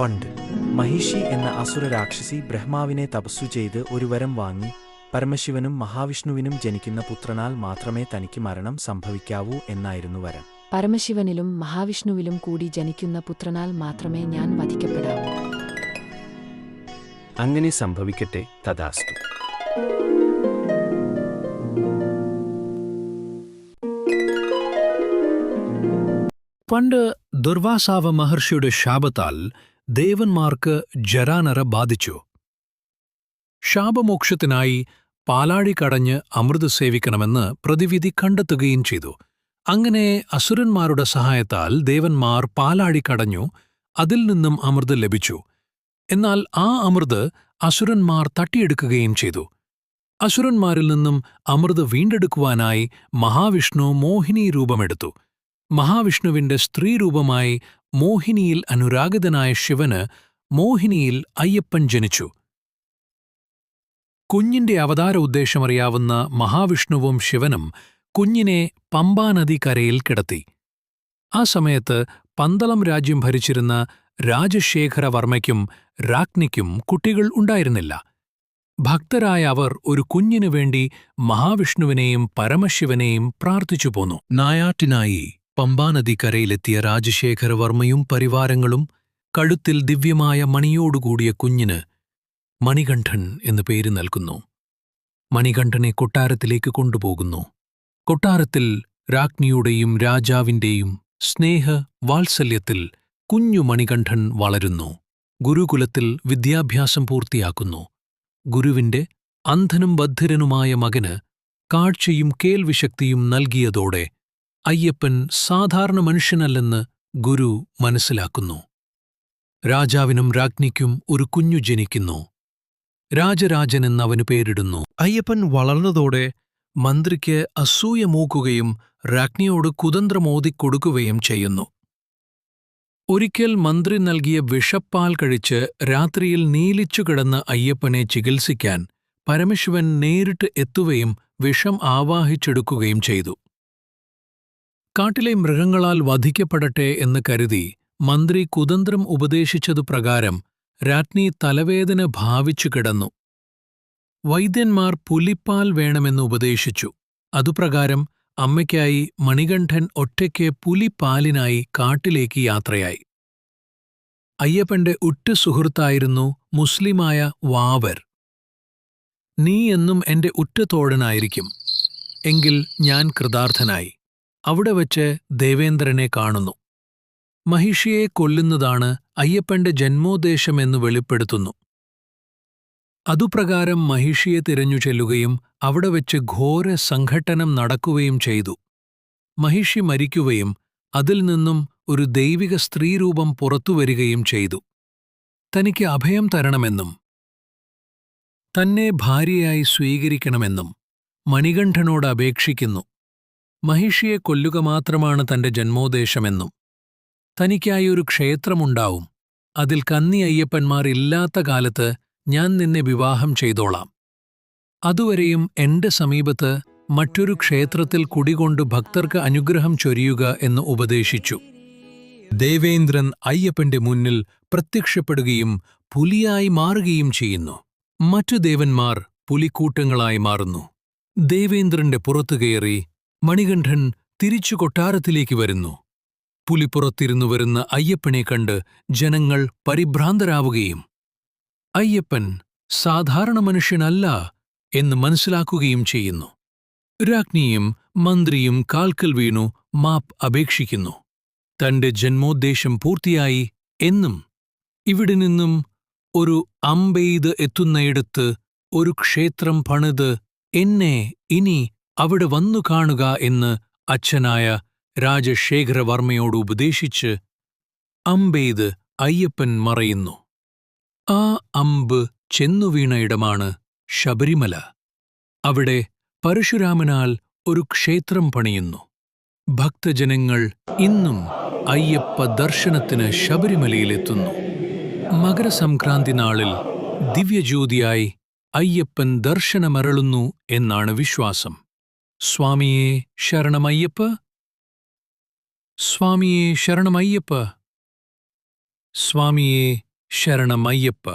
പണ്ട് മഹിഷി എന്ന അസുര രാക്ഷസി ബ്രഹ്മാവിനെ തപസ്സു ചെയ്ത് ഒരു വരം വാങ്ങി പരമശിവനും മഹാവിഷ്ണുവിനും ജനിക്കുന്ന പുത്രനാൽ മാത്രമേ തനിക്ക് മരണം സംഭവിക്കാവൂ എന്നായിരുന്നു വരം. പരമശിവനിലും മഹാവിഷ്ണുവിലും കൂടി ജനിക്കുന്ന പുത്രനാൽ മാത്രമേ ഞാൻ വധിക്കപ്പെടാവൂ. അങ്ങനെ സംഭവിക്കട്ടെ തഥാസ്തു. പണ്ട് ദുർവാസാവ മഹർഷിയുടെ ശാപത്താൽ ദേവന്മാർക്ക് ജരാനറ ബാധിച്ചു. ശാപമോക്ഷത്തിനായി പാലാഴി കടഞ്ഞ് അമൃത് സേവിക്കണമെന്ന് പ്രതിവിധി കണ്ടെത്തുകയും ചെയ്തു. അങ്ങനെ അസുരന്മാരുടെ സഹായത്താൽ ദേവന്മാർ പാലാഴി കടഞ്ഞു അതിൽ നിന്നും അമൃത് ലഭിച്ചു. എന്നാൽ ആ അമൃത് അസുരന്മാർ തട്ടിയെടുക്കുകയും ചെയ്തു. അസുരന്മാരിൽ നിന്നും അമൃത് വീണ്ടെടുക്കുവാനായി മഹാവിഷ്ണു മോഹിനി രൂപമെടുത്തു മഹാവിഷ്ണുവിന്റെ സ്ത്രീരൂപമായി മോഹിനിയിൽ അനുരാഗിതനായ ശിവന് മോഹിനിയിൽ അയ്യപ്പൻ ജനിച്ചു. കുഞ്ഞിന്റെ അവതാര ഉദ്ദേശമറിയാവുന്ന മഹാവിഷ്ണുവും ശിവനും കുഞ്ഞിനെ പമ്പാനദി കരയിൽ കിടത്തി. ആ സമയത്ത് പന്തളം രാജ്യം ഭരിച്ചിരുന്ന രാജശേഖരവർമ്മയ്ക്കും രാജ്ഞിക്കും കുട്ടികൾ ഉണ്ടായിരുന്നില്ല. ഭക്തരായ അവർ ഒരു കുഞ്ഞിനു വേണ്ടി മഹാവിഷ്ണുവിനെയും പരമശിവനെയും പ്രാർത്ഥിച്ചു പോന്നു. നായാട്ടിനായി പമ്പാനദിക്കരയിലെത്തിയ രാജശേഖരവർമ്മയും പരിവാരങ്ങളും കഴുത്തിൽ ദിവ്യമായ മണിയോടുകൂടിയ കുഞ്ഞിന് മണികണ്ഠൻ എന്ന് പേര് നൽകുന്നു. മണികണ്ഠനെ കൊട്ടാരത്തിലേക്ക് കൊണ്ടുപോകുന്നു. കൊട്ടാരത്തിൽ രാജ്ഞിയുടെയും രാജാവിന്റെയും സ്നേഹ വാത്സല്യത്തിൽ കുഞ്ഞു മണികണ്ഠൻ വളരുന്നു. ഗുരുകുലത്തിൽ വിദ്യാഭ്യാസം പൂർത്തിയാക്കുന്നു. ഗുരുവിന്റെ അന്ധനും ബദ്ധരനുമായ മകന് കാഴ്ചയും കേൾവിശക്തിയും നൽകിയതോടെ അയ്യപ്പൻ സാധാരണ മനുഷ്യനല്ലെന്ന് ഗുരു മനസ്സിലാക്കുന്നു. രാജാവിനും രാജ്ഞിക്കും ഒരു കുഞ്ഞു ജനിക്കുന്നു. രാജരാജൻ എന്നവന് പേരിടുന്നു. അയ്യപ്പൻ വളർന്നതോടെ മന്ത്രിക്ക് അസൂയ മൂക്കുകയും രാജ്ഞിയോട് കുതന്ത്രമോദിക്കൊടുക്കുകയും ചെയ്യുന്നു. ഒരിക്കൽ മന്ത്രി നൽകിയ വിഷപ്പാൽ കഴിച്ച് രാത്രിയിൽ നീലിച്ചു കിടന്ന അയ്യപ്പനെ ചികിത്സിക്കാൻ പരമശിവൻ നേരിട്ട് എത്തുകയും വിഷം ആവാഹിച്ചെടുക്കുകയും ചെയ്തു. കാട്ടിലെ മൃഗങ്ങളാൽ വധിക്കപ്പെടട്ടെ എന്ന് കരുതി മന്ത്രി കുതന്ത്രം ഉപദേശിച്ചതു പ്രകാരം രാജ്ഞി തലവേദന ഭാവിച്ചു കിടന്നു. വൈദ്യന്മാർ പുലിപ്പാൽ വേണമെന്ന് ഉപദേശിച്ചു. അതുപ്രകാരം അമ്മയ്ക്കായി മണികണ്ഠൻ ഒറ്റയ്ക്ക് പുലിപ്പാലിനായി കാട്ടിലേക്ക് യാത്രയായി. അയ്യപ്പന്റെ ഉറ്റു സുഹൃത്തായിരുന്നു മുസ്ലിമായ വാവർ. നീ എന്നും എന്റെ ഉറ്റ തോഴനായിരിക്കും എങ്കിൽ ഞാൻ കൃതാർത്ഥനായി. അവിടെ വച്ച് ദേവേന്ദ്രനെ കാണുന്നു. മഹിഷിയെ കൊല്ലുന്നതാണ് അയ്യപ്പന്റെ ജന്മോദ്ദേശമെന്ന് വെളിപ്പെടുത്തുന്നു. അതുപ്രകാരം മഹിഷിയെ തിരഞ്ഞു ചെല്ലുകയും അവിടെ വെച്ച് ഘോര സംഘട്ടനം നടക്കുകയും ചെയ്തു. മഹിഷി മരിക്കുകയും അതിൽ നിന്നും ഒരു ദൈവിക സ്ത്രീരൂപം പുറത്തുവരികയും ചെയ്തു. തനിക്ക് അഭയം തരണമെന്നും തന്നെ ഭാര്യയായി സ്വീകരിക്കണമെന്നും മണികണ്ഠനോട് അപേക്ഷിക്കുന്നു. മഹിഷിയെ കൊല്ലുക മാത്രമാണ് തന്റെ ജന്മോദ്ദേശമെന്നും തനിക്കായി ഒരു ക്ഷേത്രമുണ്ടാവും അതിൽ കന്നി അയ്യപ്പന്മാർ ഇല്ലാത്ത കാലത്ത് ഞാൻ നിന്നെ വിവാഹം ചെയ്തോളാം. അതുവരെയും എന്റെ സമീപത്ത് മറ്റൊരു ക്ഷേത്രത്തിൽ കുടികൊണ്ട് ഭക്തർക്ക് അനുഗ്രഹം ചൊരിയുക എന്ന് ഉപദേശിച്ചു. ദേവേന്ദ്രൻ അയ്യപ്പന്റെ മുന്നിൽ പ്രത്യക്ഷപ്പെടുകയും പുലിയായി മാറുകയും ചെയ്യുന്നു. മറ്റു ദേവന്മാർ പുലിക്കൂട്ടങ്ങളായി മാറുന്നു. ദേവേന്ദ്രന്റെ പുറത്തു കയറി മണികണ്ഠൻ തിരിച്ചു കൊട്ടാരത്തിലേക്ക് വരുന്നു. പുലിപ്പുറത്തിരുന്നു വരുന്ന അയ്യപ്പനെ കണ്ട് ജനങ്ങൾ പരിഭ്രാന്തരാവുകയും അയ്യപ്പൻ സാധാരണ മനുഷ്യനല്ല എന്ന് മനസ്സിലാക്കുകയും ചെയ്യുന്നു. രാജ്ഞിയും മന്ത്രിയും കാൽക്കൽ വീണു മാപ്പ് അപേക്ഷിക്കുന്നു. തന്റെ ജന്മോദ്ദേശം പൂർത്തിയായി എന്നും ഇവിടെ നിന്നും ഒരു അമ്പെയ്ത് എത്തുന്നയിടത്ത് ഒരു ക്ഷേത്രം പണിത് എന്നെ ഇനി അവിടെ വന്നു കാണുക എന്ന് അച്ഛനായ രാജശേഖരവർമ്മയോട് ഉപദേശിച്ച് അമ്പെയ്ത് അയ്യപ്പൻ മറയുന്നു. ആ അമ്പ് ചെന്നുവീണ ഇടമാണ് ശബരിമല. അവിടെ പരശുരാമനാൽ ഒരു ക്ഷേത്രം പണിയുന്നു. ഭക്തജനങ്ങൾ ഇന്നും അയ്യപ്പ ദർശനത്തിന് ശബരിമലയിലെത്തുന്നു. മകരസംക്രാന്തി നാളിൽ ദിവ്യജ്യോതിയായി അയ്യപ്പൻ ദർശനമരളുന്നു എന്നാണ് വിശ്വാസം. ಸ್ವಾಮಿಯೇ ಶರಣಮಯ್ಯಪ್ಪ. ಸ್ವಾಮಿಯೇ ಶರಣಮಯ್ಯಪ್ಪ. ಸ್ವಾಮಿಯೇ ಶರಣಮಯ್ಯಪ್ಪ.